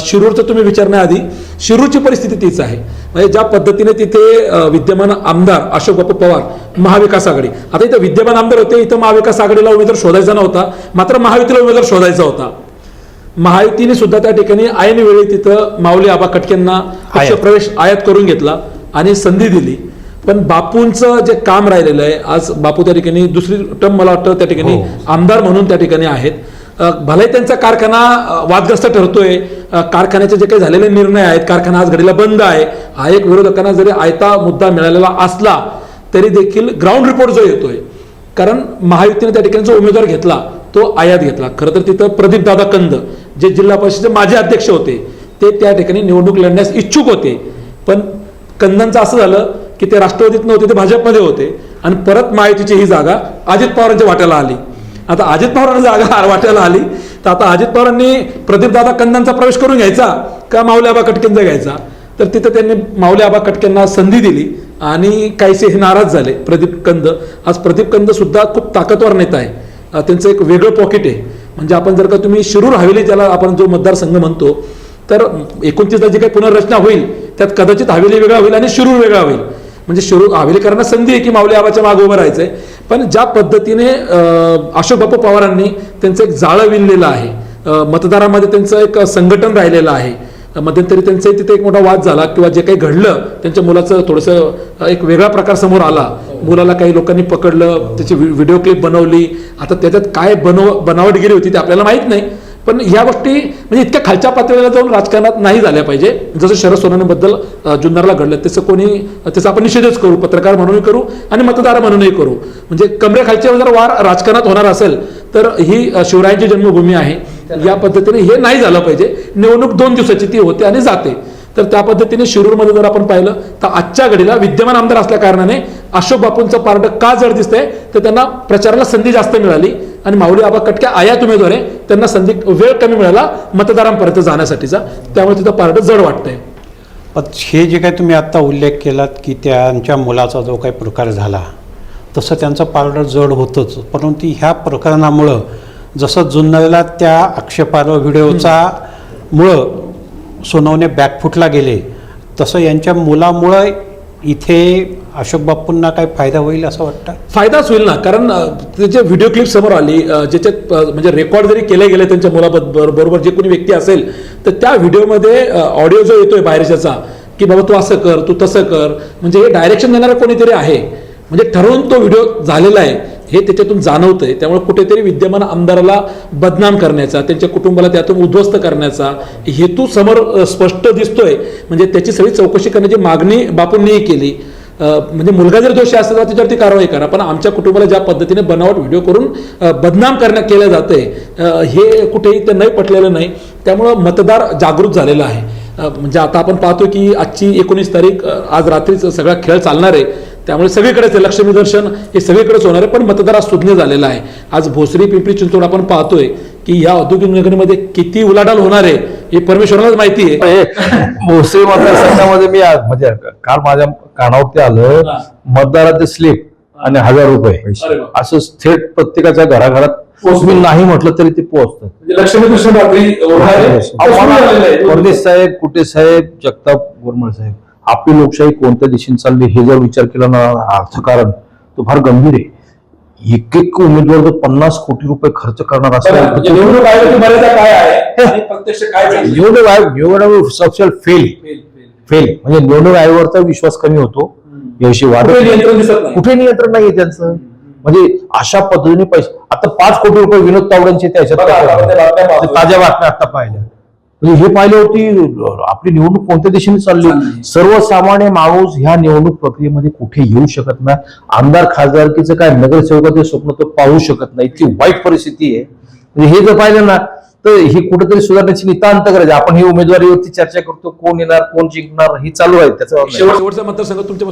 शिरूरचं तुम्ही विचारण्याआधी शिरूरची परिस्थिती तीच आहे. म्हणजे ज्या पद्धतीने तिथे विद्यमान आमदार अशोक बापू पवार महाविकास आघाडी आता इथं विद्यमान आमदार होते इथं महाविकास आघाडीला उमेदवार शोधायचा नव्हता मात्र महायुतीला उमेदवार शोधायचा होता. महायुतीने सुद्धा त्या ठिकाणी ऐन वेळी तिथं माऊली आबा कटकेंना प्रवेश आयात करून घेतला आणि संधी दिली. पण बापूंचं जे काम राहिलेलं आहे आज बापू त्या ठिकाणी दुसरी टर्म मला वाटतं त्या ठिकाणी आमदार म्हणून त्या ठिकाणी आहेत. भले त्यांचा कारखाना वादग्रस्त ठरतोय कारखान्याचे जे काही झालेले निर्णय आहेत कारखाना आज घडीला बंद आहे हा एक विरोधकांना जरी आयता मुद्दा मिळालेला असला तरी देखील ग्राउंड रिपोर्ट जो येतोय कारण महायुतीने त्या ठिकाणी जो उमेदवार घेतला तो आयात घेतला. खरं तर तिथं प्रदीप दादा कंद जे जिल्हा परिषदेचे माजी अध्यक्ष होते ते त्या ठिकाणी निवडणूक लढण्यास इच्छुक होते. पण कंदांचं असं झालं की ते राष्ट्रवादीत नव्हते ते भाजपमध्ये होते. आणि परत महायुतीची ही जागा अजित पवारांच्या वाट्याला आली. आता अजित पवारांना जागा वाट्याला आली. तर आता अजित पवारांनी प्रदीपदादा कंदांचा प्रवेश करून घ्यायचा का माऊली आबा कटकेंचा घ्यायचा? तर तिथं त्यांनी माऊल्याबा आबा कटकेंना संधी दिली आणि काहीसे हे नाराज झाले प्रदीप कंद. आज प्रदीप कंद सुद्धा खूप ताकदवार नेता आहे. त्यांचं एक वेगळं पॉकेट आहे. म्हणजे आपण जर का तुम्ही शिरूर हवेली ज्याला आपण जो मतदारसंघ म्हणतो तर एकोणतीसला जी काही पुनर्रचना होईल त्यात कदाचित हवेली वेगळा होईल आणि शिरूर वेगळा होईल. म्हणजे शिरूर हवेलीकरांना संधी आहे की माऊली आबाच्या मागे उभं राहायचंय. पण ज्या पद्धतीने अशोक बापू पवारांनी त्यांचं एक जाळं विणलेलं आहे मतदारामध्ये त्यांचं एक संघटन राहिलेलं आहे मध्यंतरी त्यांचं तिथे एक मोठा वाद झाला किंवा जे काही घडलं त्यांच्या मुलाचं थोडंसं एक वेगळा प्रकार समोर आला. मुलाला काही लोकांनी पकडलं त्याची व्हिडिओ क्लिप बनवली. आता त्याच्यात काय बनव बनावट गेली होती ते आपल्याला माहीत नाही. पण ह्या गोष्टी म्हणजे इतक्या खालच्या पातळीला जाऊन राजकारणात नाही झाल्या पाहिजे. जसं शरद सोनवणेबद्दल जुन्नरला घडलं तसं कोणी त्याचा आपण निषेधच करू पत्रकार म्हणूनही करू आणि मतदार म्हणूनही करू. म्हणजे कमरेखालच्या जर वार राजकारणात होणार असेल तर ही शिवरायांची जन्मभूमी आहे. या पद्धतीने हे नाही झालं पाहिजे. निवडणूक दोन दिवसाची ती होते आणि जाते. तर त्या पद्धतीने शिरूरमध्ये जर आपण पाहिलं तर आजच्या घडीला विद्यमान आमदार असल्या कारणाने अशोक बापूंचं पारड का जड दिसतंय तर त्यांना प्रचाराला संधी जास्त मिळाली. आणि माऊली आबा कटक्या आयात उमेदवार आहे त्यांना संधी वेळ कमी मिळाला मतदारांपर्यंत जाण्यासाठीचा. त्यामुळे तिथं पार्ट जड वाटतंय. हे जे काही तुम्ही आत्ता उल्लेख केलात की त्यांच्या मुलाचा जो काही प्रकार झाला तसं त्यांचं पारडं जड होतंच. परंतु ह्या प्रकरणामुळं जसं जुन्नरला त्या आक्षेपार्ह व्हिडिओचा मुळं सोनवणे बॅकफुटला गेले तसं यांच्या मुलामुळं इथे अशोक बापूंना काय फायदा होईल असं वाटतं? फायदाच होईल ना. कारण त्याचे व्हिडिओ क्लिप समोर आली ज्याच्यात म्हणजे रेकॉर्ड जरी केले गेले त्यांच्या मुलाबरोबर बरोबर जे कोणी व्यक्ती असेल तर त्या व्हिडिओमध्ये ऑडिओ जो येतोय बाहेरच्याचा की बाबा तू असं कर तू तसं कर म्हणजे हे डायरेक्शन देणारं कोणीतरी आहे. म्हणजे ठरवून तो व्हिडिओ झालेला आहे हे त्याच्यातून जाणवतंय. त्यामुळे कुठेतरी विद्यमान आमदाराला बदनाम करण्याचा त्यांच्या कुटुंबाला त्यातून उद्ध्वस्त करण्याचा हेतू समोर स्पष्ट दिसतोय. म्हणजे त्याची सगळी चौकशी करण्याची मागणी बापूंनीही केली. म्हणजे मुलगा जर दोषी असेल तर त्याच्यावरती कारवाई करा पण आमच्या कुटुंबाला ज्या पद्धतीने बनावट व्हिडिओ करून बदनाम करण्यात केलं जाते हे कुठेही ते नाही पटलेलं नाही. त्यामुळं मतदार जागृत झालेला आहे. म्हणजे आता आपण पाहतो की आजची एकोणीस तारीख आज रात्रीच सगळा खेळ चालणार आहे. त्यामुळे सगळीकडेच. लक्ष्मी दर्शन हे सगळीकडेच होणार आहे. पण मतदार आज सुज्ञ झालेला आहे. आज भोसरी पिंपरी चिंचवड आपण पाहतोय की या औद्योगिक नगरीमध्ये किती उलाढाल होणार आहे हे परमेश्वरालाच माहिती आहे. हे भोसरी मतदारसंघामध्ये मी आज म्हणजे काल माझ्या कानावरती आलं हा. मतदाराचे स्लिप आणि हजार रुपये. असं थेट प्रत्येकाच्या घराघरात तुम्ही नाही म्हटलं तरी ते पोहोचतात म्हणजे झालेलं आहे. फडणवीस साहेब कुटे साहेब? जगताप गोरमळ साहेब. आपली लोकशाही कोणत्या दिशेने चालली हे जर विचार केला ना अर्थकारण तो फार गंभीर आहे. एक एक उमेदवार जर पन्नास कोटी रुपये खर्च करणार बघा, म्हणजे असेल निवडणूक आयोग निवडणूक सबसेल फेल फेल, म्हणजे निवडणूक आयोगावरचा विश्वास कमी होतो. याविषयी वाद कुठे नियंत्रण नाहीये त्यांचं. म्हणजे अशा पद्धतीने पैसे आता पाच कोटी रुपये विनोद तावड्यांचे त्याच्यात ताज्या बातम्या आता पाहिल्या. म्हणजे हे पाहिले होती आपली निवडणूक कोणत्या दिशेने चालली. सर्वसामान्य माणूस ह्या निवडणूक प्रक्रियेमध्ये कुठे येऊ शकत नाही. आमदार खासदारकीचं काय नगरसेवकाचे स्वप्न तो पाहू शकत नाही. इतकी वाईट परिस्थिती आहे. म्हणजे हे जर पाहिलं ना तर ही कुठेतरी सुधारण्याची नितांत गरज आहे. आपण ही उमेदवारीवरती चर्चा करतो कोण येणार कोण जिंकणार ही चालू आहे. त्याचं शेवट- शेवटचा मतदारसंघ तुमच्या